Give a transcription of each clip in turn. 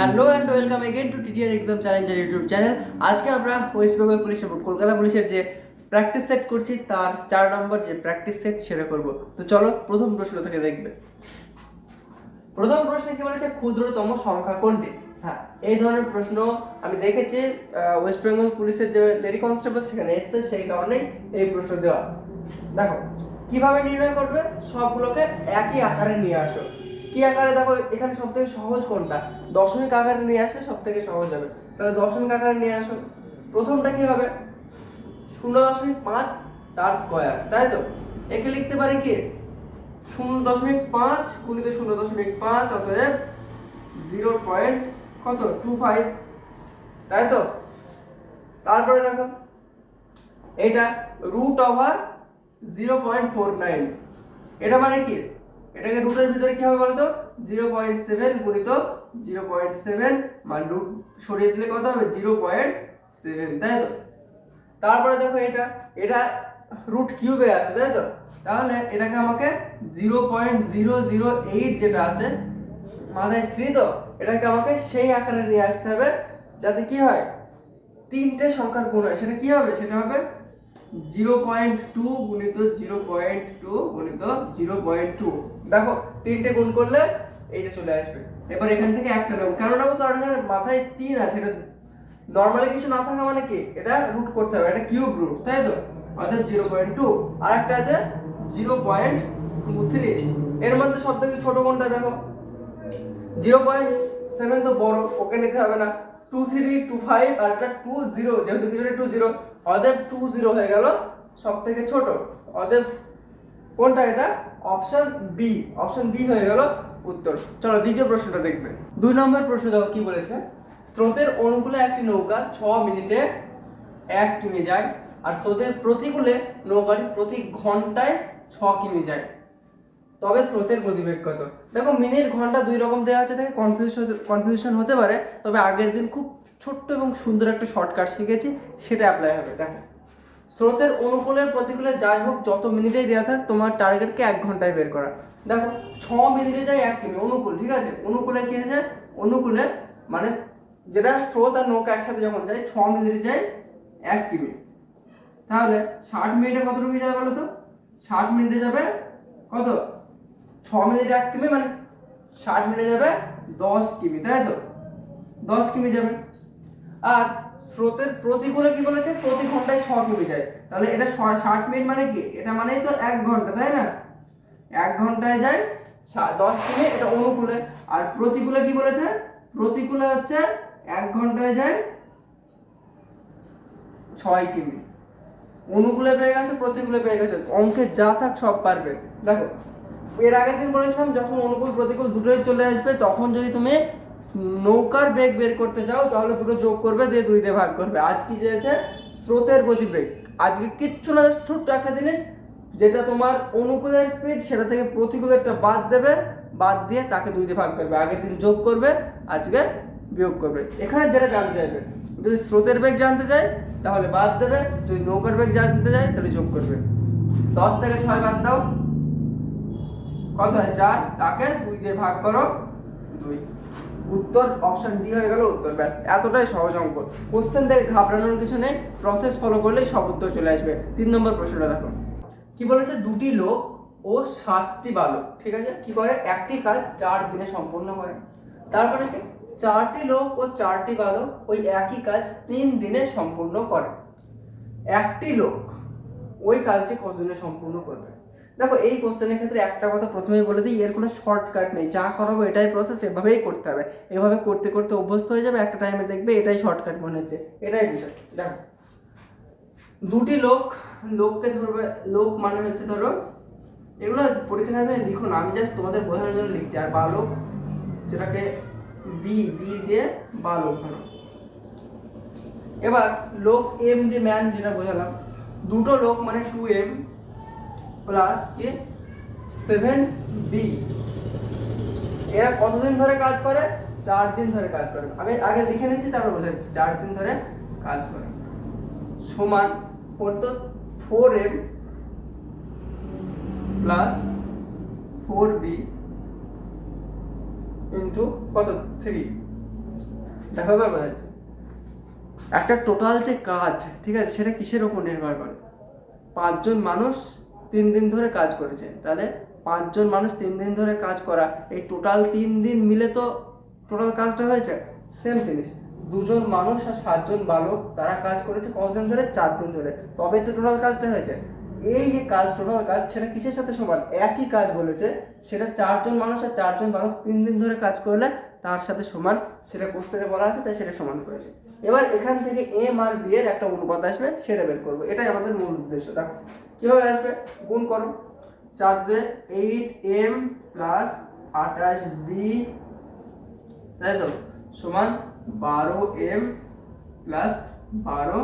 Hello and welcome again to TTR exam challenger YouTube channel আজকে আমরা West Bengal police এবং কলকাতা পুলিশের যে প্র্যাকটিস সেট করছি, তার চার নম্বর যে প্র্যাকটিস সেট সেটা করব। তো চলো প্রথম প্রশ্ন থেকে দেখবে। প্রথম প্রশ্নে কি বলেছে, ক্ষুদ্রতম সংখ্যা কোনটি? হ্যাঁ এই ধরনের প্রশ্ন আমি দেখেছি ওয়েস্ট বেঙ্গল পুলিশের যে লেডি কনস্টেবল সেখানে এসছে, সেই কারণেই এই প্রশ্ন দেওয়া। দেখো, কীভাবে নির্ণয় করবে? সবগুলোকে একই আকারে নিয়ে আসো। কি আকারে? দেখো, এখানে সব থেকে সহজ কোনটা? দশমিক আকারে নিয়ে আসে সব থেকে সহজ হবে। তাহলে দশমিক আকারে নিয়ে আসো। প্রথমটা কি হবে? শূন্য দশমিক পাঁচ তার স্কোয়ার, তাই তো? একে লিখতে পারি কি? শূন্য দশমিক পাঁচ গুণিত শূন্য দশমিক পাঁচ, অতএব জিরো পয়েন্ট কত? টু ফাইভ, তাই তো? তারপরে দেখো, এটা root over zero point four nine. এটা মানে কি? এটাকে রুটের ভিতরে কি হবে বলতো? জিরো পয়েন্ট সেভেন গুণিত জিরো পয়েন্ট সেভেন মানে রুট সরিয়ে দিলে কত হবে? জিরো পয়েন্ট সেভেন তাই তো? তারপরে দেখো এটা এটা রুট কিউবে আছে, তাই তো? তাহলে এটাকে আমাকে zero point zero zero eight যেটা আছে মানে থ্রি তো, এটাকে আমাকে সেই আকারে নিয়ে আসতে হবে, যাতে কি হয়? তিনটে সংখ্যার গুণ হয়। সেটা কি হবে? সেটা হবে জিরো পয়েন্ট টু গুণিত জিরো পয়েন্ট টু গুণিত জিরো পয়েন্ট টু। দেখো, তিনটে গুণ করলে এইটা চলে আসবে। এবার এখান থেকে একটা নেব। কেন নেব কারণ মাথায় তিন আছে, এটা নর্মালি কিছু না থাকা মানে কি? এটা রুট করতে হবে, এটা কিউব রুট তাই তো? অর্থাৎ জিরো পয়েন্ট টু। আর একটা আছে জিরো পয়েন্ট থ্রি। এর মধ্যে সব থেকে ছোট কোনটা দেখো? জিরো পয়েন্ট সেভেন তো বড়, ওকে নিতে হবে না। টু থ্রি, টু ফাইভ, আর একটা টু জিরো, যেহেতু কিছুটা টু জিরো অদেব টু জিরো হয়ে গেল সব থেকে ছোট। অদেব, কোনটা এটা? অপশন বি অপশন বি হয়ে গেল উত্তর। চলো দ্বিতীয় প্রশ্নটা দেখবে। দুই নম্বর প্রশ্ন দেখো, কি বলেছে? স্রোতের অনুকূলে একটি নৌকা ছ মিনিটে এক কিমি যায়, আর স্রোতের প্রতিকূলে নৌকাটি প্রতি ঘন্টায় ছ কিমি যায়। তবে স্রোতের গতিবেগ কত? দেখো মিনিট, ঘণ্টা দুই রকম দেওয়া আছে থেকে কনফিউশন কনফিউশন হতে পারে, তবে আগের দিন খুব ছোট্ট এবং সুন্দর একটা শর্টকাট শিখেছি, সেটা অ্যাপ্লাই হবে, দেখো। স্রোতের অনুকূলে প্রতিকূলে যাই হোক, যত মিনিটেই দেওয়া থাক, তোমার টার্গেটকে এক ঘন্টায় বের করা। দেখো, ছ মিনিটে যায় এক কিমি, অনুকূল, ঠিক আছে? অনুকূলে কি আছে অনুকূলে মানে যেটা স্রোত আর নৌকা একসাথে যখন যায়, ছ মিনিটে যায় এক কিমি। তাহলে ষাট মিনিটে কতটুকু যাবে বলো তো? ষাট মিনিটে যাবে কত? ছ মিনিট এক কিমি মানে ষাট মিনিটে যাবে দশ কিমি, তাই তো? দশ কিমি যাবে। আর স্রোতের প্রতিকূলে কি বলেছে? প্রতি ঘন্টায় ছ কিমি যায়। তাহলে এটা ষাট মিনিট মানে কি? এটা মানেই তো এক ঘণ্টা, তাই না? এক ঘন্টায় যায় দশ কিমি, এটা অনুকূলে। আর প্রতিকূলে কি বলেছে? প্রতিকূলে হচ্ছে এক ঘন্টায় যায় ছয় কিমি। অনুকূলে পেয়ে গেছে, প্রতিকূলে পেয়ে গেছে। অঙ্কে যা থাক সব পারবে। দেখো, এর আগের দিন বলেছিলাম, যখন অনুকূল প্রতিকূল দুটোই চলে আসবে, তখন যদি তুমি নৌকার বেগ বের করতে চাও তাহলে দুটো যোগ করবে, দিয়ে দুই দিয়ে ভাগ করবে। আজ কি চেয়েছে? স্রোতের গতিবেগ আজকে কিচ্ছু না ছোট্ট একটা জিনিস, যেটা তোমার অনুকূলের স্পিড সেটা থেকে প্রতিকূলেরটা বাদ দেবে, বাদ দিয়ে তাকে দুই দিয়ে ভাগ করবে। আগের দিন যোগ করবে, আজকে বিয়োগ করবে। এখানে যেটা জানতে চাইবে, যদি স্রোতের বেগ জানতে চাই তাহলে বাদ দেবে। যদি নৌকার বেগ জানতে চাই তাহলে যোগ করবে। দশ থেকে ছয় বাদ দাও। কত হয়? চার। তাকে দুই দিয়ে ভাগ করো, দুই। উত্তর অপশন ডি হয়ে গেল উত্তর, ব্যাস। এতটাই সহজ অঙ্ক। কোশ্চেন দেখে ঘাবড়ানোর কিছু নেই। প্রসেস ফলো করলেই সব উত্তর চলে আসবে। তিন নম্বর প্রশ্নটা দেখো। কি বলেছে? দুটি লোক ও সাতটি বালক। ঠিক আছে? কি করে? একটি কাজ চার দিনে সম্পূর্ণ করে তারপরে কি? চারটি লোক ও চারটি বালক ওই একই কাজ তিন দিনে সম্পূর্ণ করে। একটি লোক ওই কাজটি কতদিনে সম্পূর্ণ করবে? দেখো, এই কোশ্চেনের ক্ষেত্রে একটা কথা প্রথমেই বলে দিই, এর কোনো শর্টকাট নেই। যা করাবো এটাই প্রসেস এভাবেই করতে হবে। এভাবে করতে করতে অভ্যস্ত হয়ে যাবে, একটা টাইমে দেখবে এটাই শর্টকাট মনে হচ্ছে। এটাই বিষয়। দেখো, দুটি লোক, লোককে ধরবে, লোক মানে হচ্ছে ধরো, এগুলো পরীক্ষা খাতায় লিখো না, আমি জাস্ট তোমাদের বোঝানোর জন্য লিখছি। আর বালক, যেটাকে বি বি দিয়ে বালক ধরো। এবার, লোক এম দিয়ে ম্যান যেটা বোঝালাম, দুটো লোক মানে টু এম প্লাস কে সেভেন বি এরা কতদিন ধরে কাজ করে? চার দিন ধরে কাজ করে। আমি আগে লিখে নিচ্ছি, তারপর বোঝা দিচ্ছি। চার দিন ধরে কাজ করে। সমান করতো four M plus four B into কত? থ্রি দেখো এবার বোঝা যাচ্ছে। একটা টোটাল যে কাজ, ঠিক আছে, সেটা কিসের ওপর নির্ভর করে? পাঁচজন মানুষ তিন দিন ধরে কাজ করেছে তাহলে পাঁচজন মানুষ তিন দিন ধরে কাজ করা, এই টোটাল তিন দিন মিলে তো টোটাল কাজটা হয়েছে? সেম জিনিস। দুজন মানুষ আর সাতজন বালক, তারা কাজ করেছে কতদিন ধরে? চার দিন ধরে। তবে তো টোটাল কাজটা হয়েছে। এই যে কাজ টোটাল কাজ, সেটা কিসের সাথে সমান? একই কাজ বলেছে, সেটা চারজন মানুষ আর চারজন বালক তিন দিন ধরে কাজ করলে তার সাথে সমান, সেটা কোশ্চেনে বলা আছে, তাই সেটা সমান করেছে। এবার এখান থেকে এম আর বি এর একটা অনুপাত আসবে সেটা বের করব। এটাই আমাদের মূল উদ্দেশ্য। দেখো, কীভাবে আসবে? গুণ করো। চার দুয়ে এইট এম প্লাস আঠাশ বি তাই তো? সমান বারো এম প্লাস বারো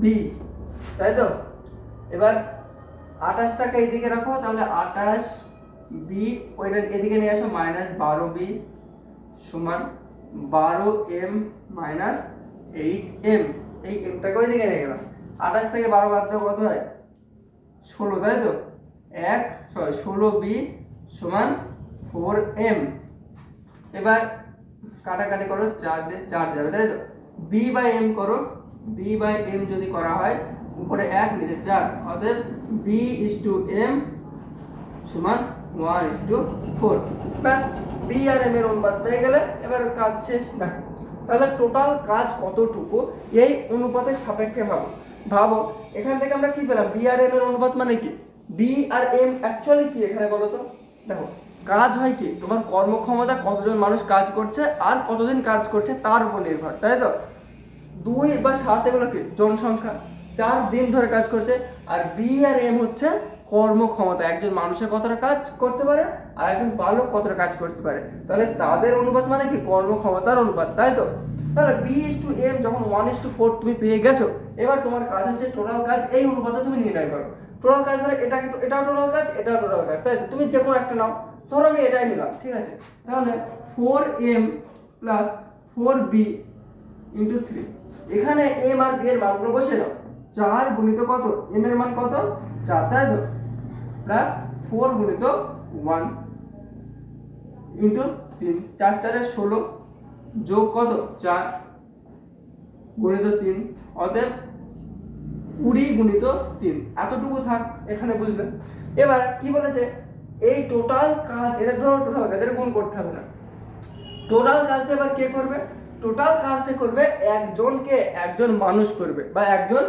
বি তাই তো? এবার আঠাশটাকে এইদিকে রাখো, তাহলে আঠাশ বি ওইটা এদিকে নিয়ে আসো মাইনাস বারো বি সমান বারো এম মাইনাস এইট এম, এই এমটাকে ওইদিকে নিয়ে গেলাম? আঠাশ থেকে বারো বাদ দেওয়া কত হয়? ষোলো, তাই তো? এক সরি ষোলো বি সমান ফোর এম। এবার কাটাকাটি করো, চার চার যাবে, তাই তো? বি বাই এম করো বি বাই এম যদি করা হয়, উপরে এক, নিচে চার, অতএব বি ইস টু এম সমান ওয়ান ইস টু ফোর ব্যাস বি আর এম এর অনুপাত পেয়ে গেলে এবার কাজ শেষ, দেখো। তাহলে টোটাল কাজ কতটুকু? এই অনুপাতের সাপেক্ষে ভাবো। ভাবো, এখান থেকে আমরা কি পেলাম? বি আর এম এর অনুপাত মানে কি? বি আর এম অ্যাকচুয়ালি কি এখানে বলো তো? দেখো, কাজ হয় কি? তোমার কর্মক্ষমতা, কতজন মানুষ কাজ করছে আর কতদিন কাজ করছে তার উপর নির্ভর, তাই তো? দুই বা সাত এগুলো কি? জনসংখ্যা। চার দিন ধরে কাজ করছে, আর বি আর এম হচ্ছে কর্মক্ষমতা, একজন মানুষের কতটা কাজ করতে পারে আর একজন বালক কতটা কাজ করতে পারে। তাহলে তাদের অনুপাত মানে কি? কর্মক্ষমতার অনুপাত, তাই তো? তাহলে বি ইস টু এম যখন ওয়ান ইস টু ফোর তুমি পেয়ে গেছো, এবার তোমার কাজ হচ্ছে টোটাল কাজ, এই অনুপাতে তুমি নির্ণয় করো। টোটাল কাজ ধরে এটা এটাও টোটাল কাজ, এটাও টোটাল কাজ, তাই তো? তুমি যে কোনো একটা নাও। ধরো আমি এটাই নিলাম, ঠিক আছে? তাহলে four M plus four B into three এখানে এম আর বি এর মানগুলো বসে দাও। চার গুণিত কত? এম এর মান কত? চার, তাই তো? প্লাস ফোর গুণিত ওয়ান ইন্টু তিন। চার, চারে ষোলো যোগ কত? চার। গুণিত তিন। অতএব কুড়ি গুণিত তিন। এতটুকু থাক, এখানে বুঝলেন এবার কি বলেছে? এই টোটাল কাজ, এটা ধরো টোটাল কাজ, এটা গুণ করতে হবে না। টোটাল কাজটা এবার কে করবে? টোটাল কাজটা করবে একজনকে একজন মানুষ করবে বা একজন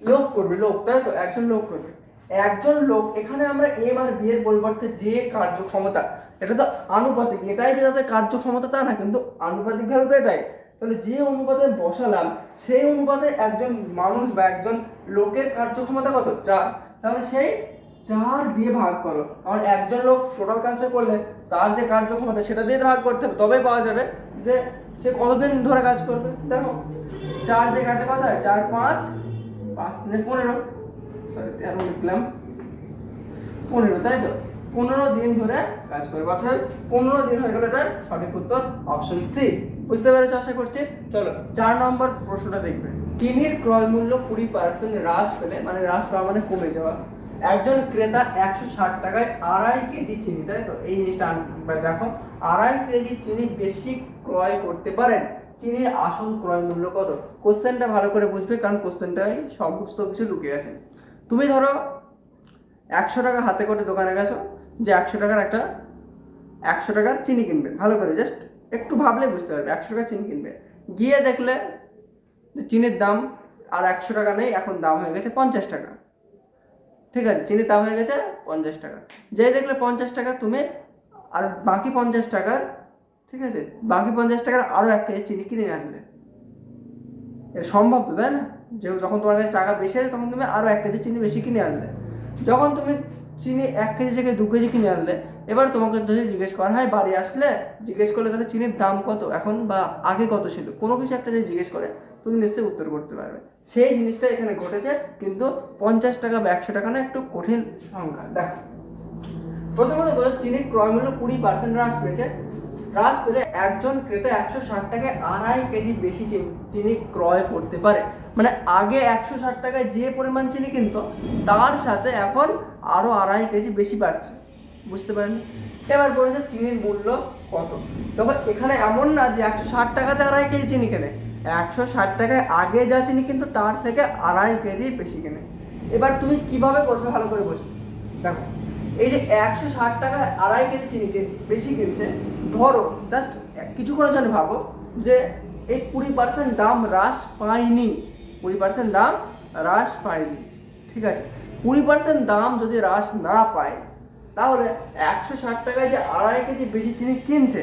লোক করবে। লোক, তাই তো? একজন লোক করবে। একজন লোক, এখানে আমরা এম আর বি এর পরিবর্তে যে কার্যক্ষমতা, এটা তো আনুপাতিক, এটাই যে তাদের কার্যক্ষমতা তা না, কিন্তু আনুপাতিক ভাবে তো এটাই। তাহলে যে অনুপাতে বসালাম, সেই অনুপাতে একজন মানুষ বা একজন লোকের কার্যক্ষমতা কত? চার। তাহলে সেই চার দিয়ে ভাগ করো। কারণ একজন লোক টোটাল কাজটা করলে তার যে কার্যক্ষমতা, সেটা দিয়ে ভাগ করতে হবে। তবেই পাওয়া যাবে যে সে কতদিন ধরে কাজ করবে? দেখো, চার দিয়ে কাটে কথা হয়? চার, পাঁচ পাঁচ দিনে পনেরো। সরি তেরো লিখলাম পনেরো, তাই তো? পনেরো দিন ধরে কাজ করবে। অর্থাৎ পনেরো দিন হয়ে এটার সঠিক উত্তর অপশন সি বুঝতে পেরেছ আশা করছি? চলো, চার নম্বর প্রশ্নটা দেখবে। চিনির ক্রয় মূল্য কুড়ি পার্সেন্ট হ্রাস পেলে মানে হ্রাস পাওয়া মানে কমে যাওয়া। একজন ক্রেতা একশো ষাট টাকায় আড়াই কেজি চিনি, তাই তো? এই জিনিসটা দেখো, আড়াই কেজি চিনি বেশি ক্রয় করতে পারেন। চিনির আসল ক্রয় মূল্য কত? কোশ্চেনটা ভালো করে বুঝবে, কারণ কোশ্চেনটাই সমস্ত কিছু লুকিয়ে আছে। তুমি ধরো একশো টাকা হাতে করে দোকানে গেছো, যে একশো টাকার একটা, একশো টাকার চিনি কিনবে, ভালো করে জাস্ট একটু ভাবলে বুঝতে পারবে, একশো টাকার চিনি কিনবে। গিয়ে দেখলে যে চিনির দাম আর একশো টাকা নেই, এখন দাম হয়ে গেছে পঞ্চাশ টাকা। ঠিক আছে, চিনির দাম হয়ে গেছে পঞ্চাশ টাকা। যেই দেখলে পঞ্চাশ টাকা, তুমি আর বাকি পঞ্চাশ টাকার, ঠিক আছে, বাকি পঞ্চাশ টাকার আরও এক কেজি চিনি কিনে আনলে। এটা সম্ভব তো, তাই না? যে যখন তোমার কাছে টাকা বেশি আছে তখন তুমি আরও এক কেজি চিনি বেশি কিনে আনলে। যখন তুমি চিনি এক কেজি থেকে দু কেজি কিনে আনলে, এবার তোমাকে যদি জিজ্ঞেস করা হয়, বাড়ি আসলে জিজ্ঞেস করলে তাহলে চিনির দাম কত, এখন বা আগে কত ছিল? কোনো কিছু একটা যদি জিজ্ঞেস করে, তুমি নিশ্চয়ই উত্তর করতে পারবে। সেই জিনিসটা এখানে ঘটেছে, কিন্তু পঞ্চাশ টাকা বা একশো টাকা না, একটু কঠিন সংখ্যা। দেখো, প্রথমত বোঝা চিনির ক্রয় মূল্য কুড়ি পার্সেন্ট হ্রাস পেয়েছে। হ্রাস পেলে একজন ক্রেতা একশো ষাট টাকায় আড়াই কেজি বেশি চিনি ক্রয় করতে পারে। মানে আগে একশো ষাট টাকায় যে পরিমাণ চিনি কিনতো, তার সাথে এখন আরও আড়াই কেজি বেশি পাচ্ছে। বুঝতে পারেন এবার বলেছে চিনির মূল্য কত? তবে এখানে এমন না যে একশো ষাট টাকাতে আড়াই কেজি চিনি কেনে। একশো ষাট টাকায় আগে যা চিনি কিন্তু, তার থেকে আড়াই কেজি বেশি কেনে। এবার তুমি কীভাবে করবে ভালো করে বোঝো? দেখো, এই যে একশো ষাট টাকায় আড়াই কেজি চিনি বেশি কিনছে, ধরো জাস্ট কিছুক্ষণের জন্য ভাবো যে এই কুড়ি পার্সেন্ট দাম হ্রাস পায়নি। কুড়ি পার্সেন্ট দাম হ্রাস পায়নি। ঠিক আছে? কুড়ি পার্সেন্ট দাম যদি হ্রাস না পায়, তাহলে একশো ষাট টাকায় যে আড়াই কেজি বেশি চিনি কিনছে,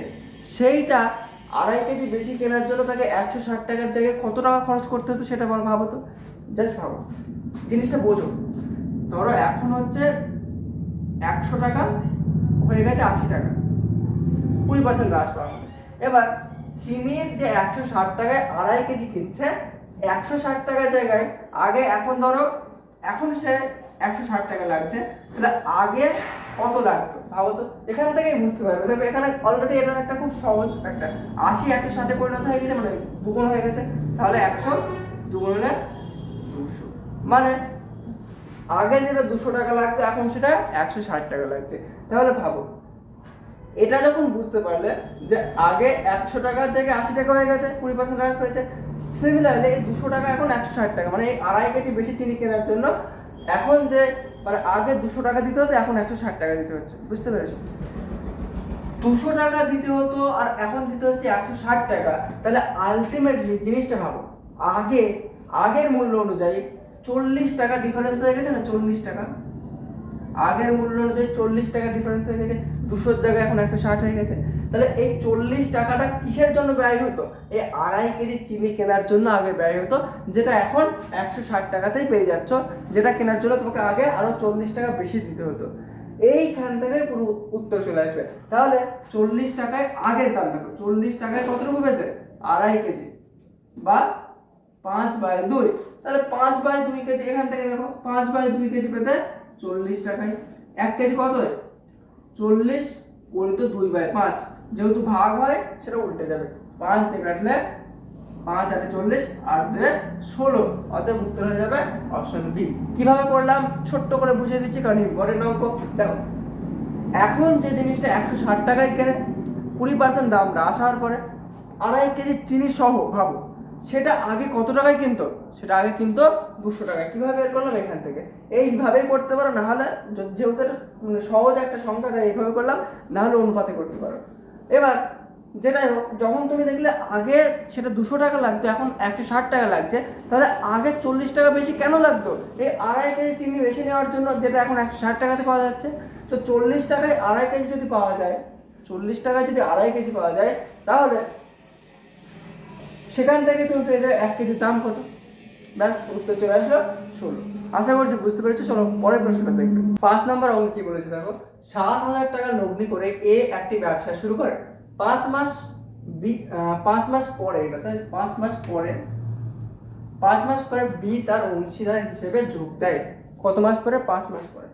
সেইটা আড়াই কেজি বেশি কেনার জন্য তাকে একশো ষাট টাকার জায়গায় কত টাকা খরচ করতে হতো সেটা বল, ভাবো তো। জাস্ট ভাবো। জিনিসটা বোঝো। ধরো এখন হচ্ছে একশো টাকা, হয়ে গেছে আশি টাকা। কুড়ি পার্সেন্ট হ্রাস পাওয়া। এবার, চিনির যে একশো ষাট টাকায় আড়াই কেজি কিনছে একশো ষাট টাকার জায়গায়, আগে এখন ধরো, এখন সে একশো ষাট টাকা লাগছে, তাহলে আগে কত লাগতো? ভাবো তো, এখান থেকেই বুঝতে পারবে। দেখো, এখানে অলরেডি এটা একটা খুব সহজ একটা, আশি একশো ষাটে পরিণত হয়ে গেছে মানে দুগুণ হয়ে গেছে, তাহলে একশো দুগুণ দুশো। মানে আগে যেটা দুশো টাকা লাগতো, এখন সেটা একশো ষাট টাকা লাগছে। তাহলে ভাবো, এটা যখন বুঝতে পারলে যে আগে একশো টাকার জায়গায় আশি টাকা হয়ে গেছে, কুড়ি পার্সেন্ট হ্রাস পেয়েছে সিমিলারলি এই দুশো টাকা এখন একশো ষাট টাকা মানে এই আড়াই কেজি বেশি চিনি কেনার জন্য এখন যে মানে আগে দুশো টাকা দিতে হতো, এখন একশো ষাট টাকা দিতে হচ্ছে, বুঝতে পেরেছ? দুশো টাকা দিতে হতো আর এখন দিতে হচ্ছে একশো ষাট টাকা, তাহলে আলটিমেটলি জিনিসটা ভাবো, আগে, আগের মূল্য অনুযায়ী চল্লিশ টাকা ডিফারেন্স হয়ে গেছে না চল্লিশ টাকা? আগের মূল্য অনুযায়ী চল্লিশ টাকা ডিফারেন্স হয়ে গেছে, দুশোর জায়গায় এখন একশো ষাট হয়ে গেছে। তাহলে এই চল্লিশ টাকাটা কিসের জন্য ব্যয় হতো? এই আড়াই কেজি চিনি কেনার জন্য আগে ব্যয় হতো, যেটা এখন একশো ষাট টাকাতেই পেয়ে যাচ্ছ, যেটা কেনার জন্য তোমাকে আগে আরও চল্লিশ টাকা বেশি দিতে হতো। এইখান থেকে পুরো উত্তর চলে আসবে। তাহলে চল্লিশ টাকায় আগের দাম দেখো চল্লিশ টাকায় কতটুকু পেতে? আড়াই কেজি বা পাঁচ বাই দুই। তাহলে পাঁচ বাই দুই কেজি, এখান থেকে দেখো, পাঁচ বাই দুই কেজি পেতে চল্লিশ টাকায়। এক কেজি কত চল্লিশ গণিত দুই বাই পাঁচ। যেহেতু ভাগ হয়, সেটা উল্টে যাবে। পাঁচ দিয়ে কাটলে পাঁচ, আটে চল্লিশ, আট দুয়ে ষোলো। অতএব উত্তর হয়ে যাবে অপশন বি কীভাবে করলাম? ছোট্ট করে বুঝিয়ে দিচ্ছি, কারণ ইম্পর্টেন্ট অঙ্ক, দেখো। এখন যে জিনিসটা একশো ষাট টাকায় কেনে কুড়ি পার্সেন্ট দাম, হ্রাস হওয়ার পরে আড়াই কেজি চিনি সহ, ভাবো। সেটা আগে কত টাকায় কিনতো? সেটা আগে কিনতো দুশো টাকায়। কীভাবে বের করলাম এখান থেকে? এইভাবেই করতে পারো, না হলে য- যেহেতু মানে সহজ একটা সংখ্যা, তাই এইভাবে করলাম, না হলে অনুপাতে করতে পারো। এবার যেটাই হোক, যখন তুমি দেখলে আগে সেটা দুশো টাকা লাগতো, এখন একশো ষাট টাকা লাগছে, তাহলে আগে চল্লিশ টাকা বেশি কেন লাগতো? এই আড়াই কেজি চিনি বেশি নেওয়ার জন্য যেটা এখন একশো ষাট টাকাতে পাওয়া যাচ্ছে। তো চল্লিশ টাকায় আড়াই কেজি যদি পাওয়া যায়, চল্লিশ টাকায় যদি আড়াই কেজি পাওয়া যায়, তাহলে সেখান থেকে তুমি পেয়ে যাবে এক কেজির দাম কত? ব্যাস, উত্তর চলে আসলো ষোলো। আশা করছি বুঝতে পেরেছ, চলো পরের প্রশ্নটা দেখবে। পাঁচ নাম্বার অঙ্ক কি বলেছে দেখো? সাত হাজার টাকা লগ্নি করে এ একটি ব্যবসা শুরু করে। পাঁচ মাস বি পাঁচ মাস পরে, এটা তাই? পাঁচ মাস পরে, পাঁচ মাস পরে বি তার অংশীদার হিসেবে যোগ দেয়। কত মাস পরে? পাঁচ মাস পরে।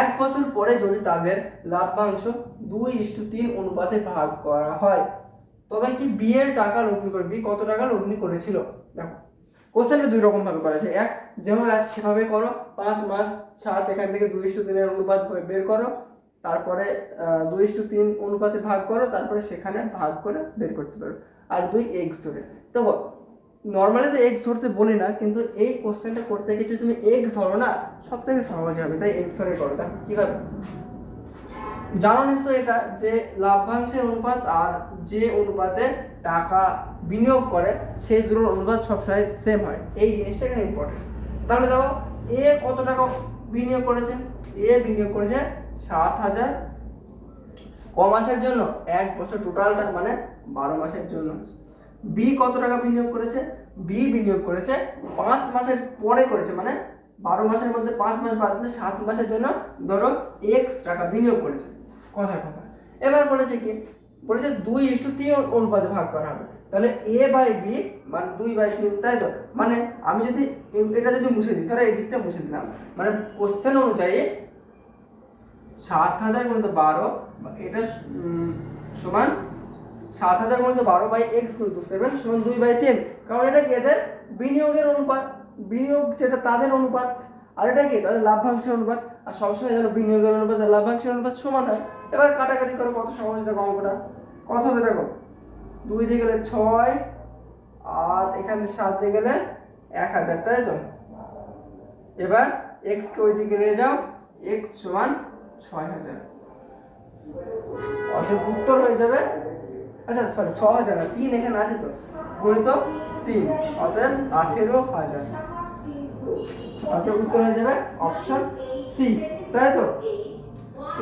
এক বছর পরে যদি তাদের লাভ্যাংশ দুই ইস্টু তিন অনুপাতে ভাগ করা হয় তবে কি বিয়ের টাকা লগ্নি করে বি কত টাকা লগ্নি করেছিল? দেখো কোশ্চেনটা দুই রকম ভাবে করা যায় এক, যেমন সেভাবে করো, পাঁচ মাস, সাত, এখান থেকে দুই ইস্টু তিনের অনুপাত বের করো, তারপরে দুই ইস্টু তিন অনুপাতে ভাগ করো, তারপরে সেখানে ভাগ করে বের করতে পারো। আর দুই এক্স ধরে। দেখো নর্মালি তো এক্স ধরতে বলি না, কিন্তু এই কোশ্চেনটা করতে যদি তুমি এক্স ধরো না সব থেকে সহজ হবে। তাই এক্স ধরে করো তা কীভাবে? জানো নিশ্চয় এটা যে লাভ্যাংশের অনুপাত আর যে অনুপাতে টাকা বিনিয়োগ করে, সেই দুটোর অনুপাত সবসময় সেম হয়। এই জিনিসটা এখানে ইম্পর্টেন্ট তাহলে দেখো, এ কত টাকা বিনিয়োগ করেছে? এ বিনিয়োগ করেছে সাত হাজার। ক মাসের জন্য? এক বছর টোটালটা মানে বারো মাসের জন্য। বি কত টাকা বিনিয়োগ করেছে? বি বিনিয়োগ করেছে পাঁচ মাসের পরে করেছে মানে বারো মাসের মধ্যে পাঁচ মাস বাদ দিলে সাত মাসের জন্য ধরো এক্স টাকা বিনিয়োগ করেছে। কথা কথা এবার বলেছে কি? বলেছে দুই ইস্টু তিন অনুপাতে ভাগ করা হবে। তাহলে এ বাই বি মানে দুই বাই তিন, তাই তো? মানে আমি যদি এটা যদি মুছে দিই তাহলে এই দিকটা মুছে দিলাম। মানে কোশ্চেন অনুযায়ী সাত হাজার গুণিত বারো এটা সমান সাত হাজার গুণিত বারো বাই এক্স গুণিত সেভেন সমান দুই বাই তিন। কারণ এটা এদের? বিনিয়োগের অনুপাত, বিনিয়োগ যেটা তাদের অনুপাত। আর এটা কি? তাদের লাভ্যাংশের অনুপাত। আর সবসময় যেন বিনিয়োগের অনুপাত লাভ্যাংশের অনুপাত সমান হয়। এবার কাটাকাটি করে কত সহজ দেখো অঙ্কটা। কত হবে দেখো? দুই দিয়ে গেলে ছয়, আর এখানে সাত দিয়ে গেলে এক হাজার, তাই তো? এবার এক্সকে ওই দিকে নিয়ে যাও এক্স সমান ছয় হাজার। অর্থাৎ উত্তর হয়ে যাবে আচ্ছা সরি ছ হাজার তিন এখানে আছে তো। গণিত তিন, অতএব আঠেরো হাজার। অতএব উত্তর হয়ে যাবে অপশন সি তাই তো?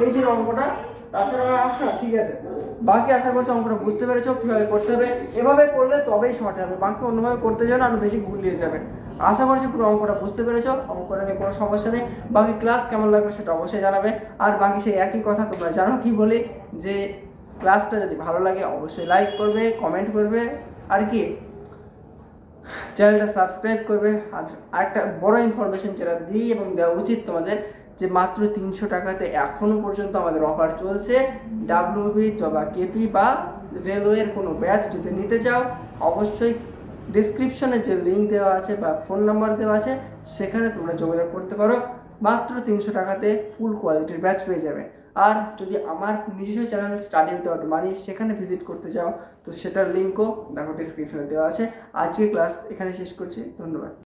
এই ছিল অঙ্কটা। তাছাড়া হ্যাঁ ঠিক আছে। বাকি আশা করছি অঙ্কটা বুঝতে পেরেছ, কীভাবে করতে হবে, এভাবে করলে তবেই শর্ট হবে। বাকি অন্যভাবে করতে যাবে আরও বেশি গুলিয়ে যাবে। আশা করছি পুরো অঙ্কটা বুঝতে পেরেছ, অঙ্কটা নিয়ে কোনো সমস্যা নেই। বাকি ক্লাস কেমন লাগবে সেটা অবশ্যই জানাবে। আর বাকি সেই একই কথা তোমরা জানো কি বলি, যে ক্লাসটা যদি ভালো লাগে, অবশ্যই লাইক করবে কমেন্ট করবে। আর কি? চ্যানেলটা সাবস্ক্রাইব করবে। আর আরেকটা বড় ইনফরমেশন যেটা দিই এবং দেওয়া উচিত তোমাদের, যে মাত্র তিনশো টাকাতে এখনও পর্যন্ত আমাদের অফার চলছে ডাব্লিউবি বা কেপি বা রেলওয়ের কোনো ব্যাচ যদি নিতে চাও, অবশ্যই ডিসক্রিপশনে যে লিঙ্ক দেওয়া আছে বা ফোন নাম্বার দেওয়া আছে, সেখানে তোমরা যোগাযোগ করতে পারো। মাত্র তিনশো টাকাতে ফুল কোয়ালিটির ব্যাচ পেয়ে যাবে। আর যদি আমার নিজস্ব চ্যানেল স্টাডি উইথাউট মানি সেখানে ভিজিট করতে চাও, তো সেটার লিঙ্কও দেখো ডিসক্রিপশনে দেওয়া আছে। আজকে ক্লাস এখানে শেষ করছি, ধন্যবাদ।